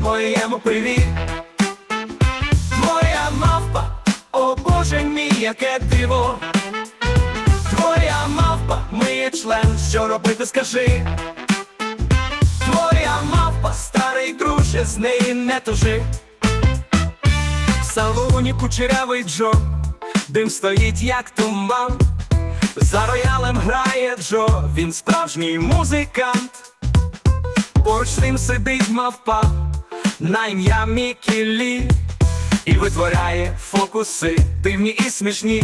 моєму пиві. Моя мавпа, о Боже мій, яке диво. Твоя мавпа, миє член, що робити, скажи. Твоя мавпа, старий друже, з неї не тужи. В салоні кучерявий Джо, дим стоїть, як туман. За роялем грає Джо, він справжній музикант. Поруч з ним сидить мавпа на ім'я Мікі Лі І витворяє фокуси дивні і смішні.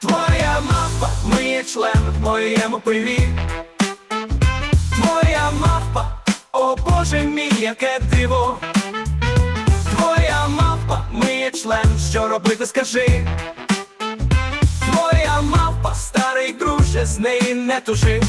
Твоя мавпа миє член моєму пиві. Твоя мавпа, о Боже мій, яке диво. Твоя мавпа миє член, що робити, скажи. Твоя мавпа, старий друже, з неї не тужи.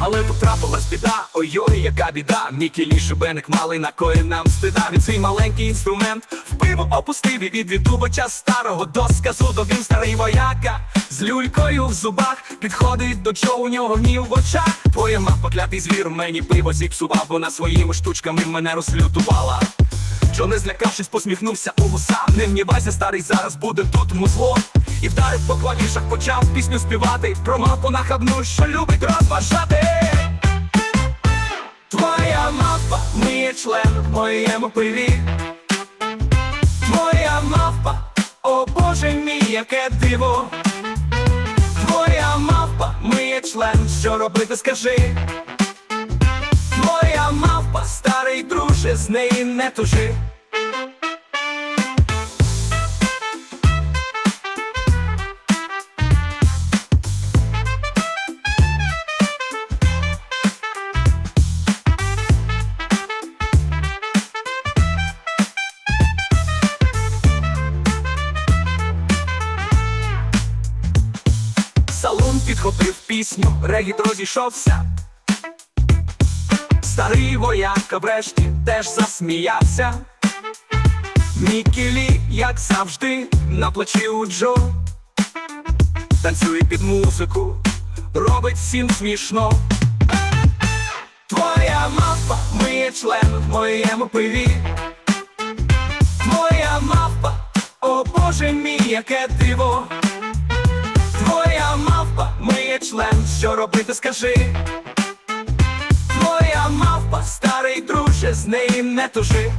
Але потрапилась біда, ой-ой, яка біда. Мікі лі шибеник малий накоїв нам стида. Він свій маленький інструмент в пиво опустив і від віддубача старого до сказу до він старий вояка. З люлькою в зубах підходить до чого у нього гнів в очах. Твоя мавпа клятий звір, мені пиво зіпсував, вона своїми штучками мене розлютувала. Що не злякавшись, посміхнувся у вуса Не гнівайся, старий, зараз буде тут музло І вдарив по клавішах, почав пісню співати. Про мавпу нахабну, що любить розважати. Твоя мавпа миє член в моєму пиві. Твоя мавпа, о Боже мій, яке диво. Твоя мавпа миє член, що робити, скажи. Твоя мавпа, старий друже, з неї не тужи. Підхопив пісню, регіт розійшовся. Старий вояка врешті теж засміявся. Мікілі, як завжди, на плечі у Джо Танцює під музику, робить всім смішно. Твоя мавпа миє член в моєму пиві. Твоя мавпа, о Боже мій, яке диво. Мавпа миє член, що робити, скажи. Твоя мавпа, старий друже, з неї не тужи.